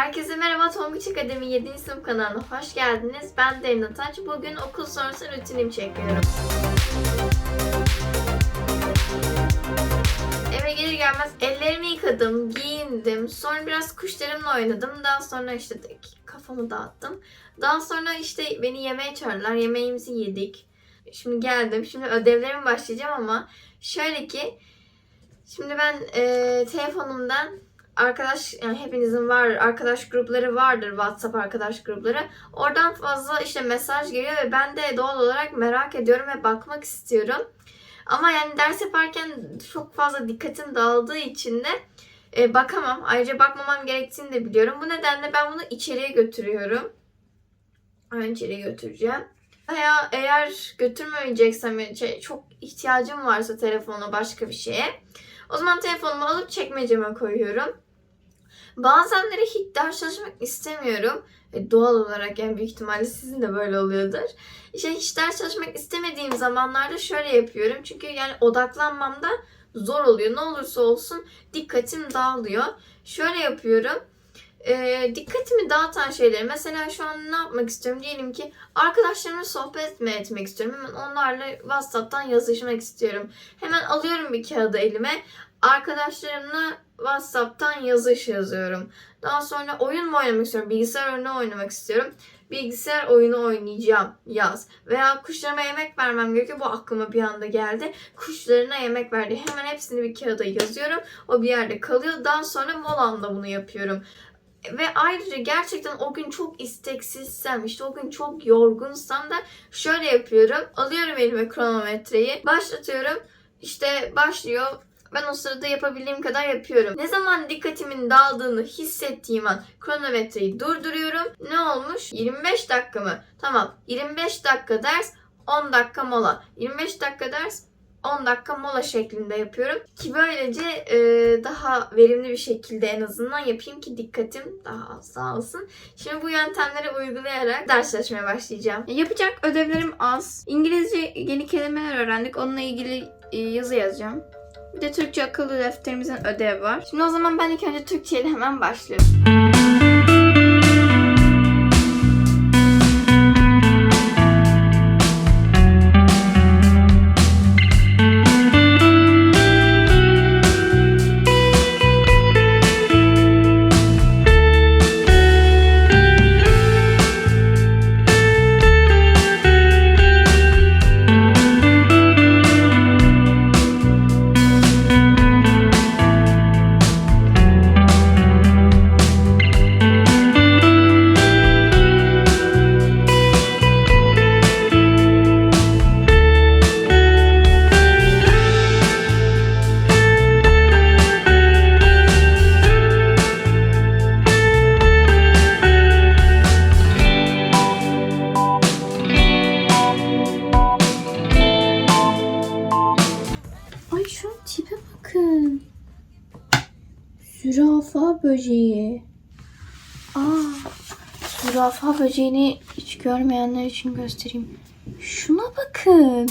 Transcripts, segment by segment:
Herkese merhaba Tonguç Akademi 7. sınıf kanalına hoş geldiniz. Ben Derin Ataç. Bugün okul sonrası rutinimi çekiyorum. Eve gelir gelmez ellerimi yıkadım, giyindim. Sonra biraz kuşlarımla oynadım. Daha sonra işte kafamı dağıttım. Daha sonra işte beni yemeğe çağırdılar. Yemeğimizi yedik. Şimdi geldim. Şimdi ödevlerime başlayacağım ama şöyle ki Şimdi ben e, telefonumdan arkadaş yani hepinizin var arkadaş grupları vardır WhatsApp arkadaş grupları. Oradan fazla işte mesaj geliyor ve ben de doğal olarak merak ediyorum ve bakmak istiyorum. Ama yani ders yaparken çok fazla dikkatim dağıldığı için de e, bakamam. Ayrıca bakmamam gerektiğini de biliyorum. Bu nedenle ben bunu içeriye götürüyorum. Ben içeriye götüreceğim. Veya eğer götürmeyeceksem şey, çok ihtiyacım varsa telefona başka bir şeye o zaman telefonumu alıp çekmeceme koyuyorum. Bazenleri hiç ders çalışmak istemiyorum. E, doğal olarak yani büyük ihtimalle sizin de böyle oluyordur. İşte hiç ders çalışmak istemediğim zamanlarda şöyle yapıyorum. Çünkü yani odaklanmamda zor oluyor. Ne olursa olsun dikkatim dağılıyor. Şöyle yapıyorum. E, dikkatimi dağıtan şeyleri mesela şu an ne yapmak istiyorum diyelim ki arkadaşlarımla sohbet mi etmek istiyorum hemen onlarla whatsapp'tan yazışmak istiyorum hemen alıyorum bir kağıdı elime arkadaşlarımla whatsapp'tan yazış yazıyorum. Daha sonra oyun mu oynamak istiyorum? Bilgisayar oyunu oynamak istiyorum? Bilgisayar oyunu oynayacağım. Yaz. Veya kuşlarıma yemek vermem gerekiyor. Bu aklıma bir anda geldi. Kuşlarına yemek verdi. Hemen hepsini bir kağıda yazıyorum. O bir yerde kalıyor. Daha sonra molamda bunu yapıyorum. Ve ayrıca gerçekten o gün çok isteksizsem, işte o gün çok yorgunsam da şöyle yapıyorum. Alıyorum elime kronometreyi, başlatıyorum. İşte başlıyor. Ben o sırada yapabildiğim kadar yapıyorum. Ne zaman dikkatimin dağıldığını hissettiğim an kronometreyi durduruyorum. Ne olmuş? 25 dakika mı? Tamam. 25 dakika ders, 10 dakika mola. 25 dakika ders, 10 dakika mola şeklinde yapıyorum. Ki böylece e, daha verimli bir şekilde en azından yapayım ki dikkatim daha az dağılsın. Şimdi bu yöntemleri uygulayarak ders çalışmaya başlayacağım. Yapacak ödevlerim az. İngilizce yeni kelimeler öğrendik. Onunla ilgili e, yazı yazacağım. Bir de Türkçe akıllı defterimizin ödevi var. Şimdi o zaman ben ilk önce Türkçe ile hemen başlıyorum. Zürafa böceği. Aa, zürafa böceğini hiç görmeyenler için göstereyim. Şuna bakın.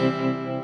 Música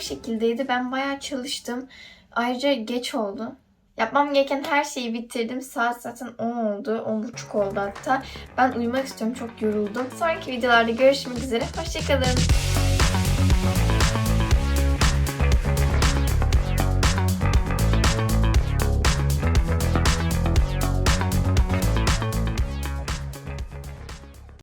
şekildeydi. Ben bayağı çalıştım. Ayrıca geç oldu. Yapmam gereken her şeyi bitirdim. Saat zaten 10 oldu. 10.30 oldu hatta. Ben uyumak istiyorum. Çok yoruldum. Sonraki videolarda görüşmek üzere. Hoşçakalın.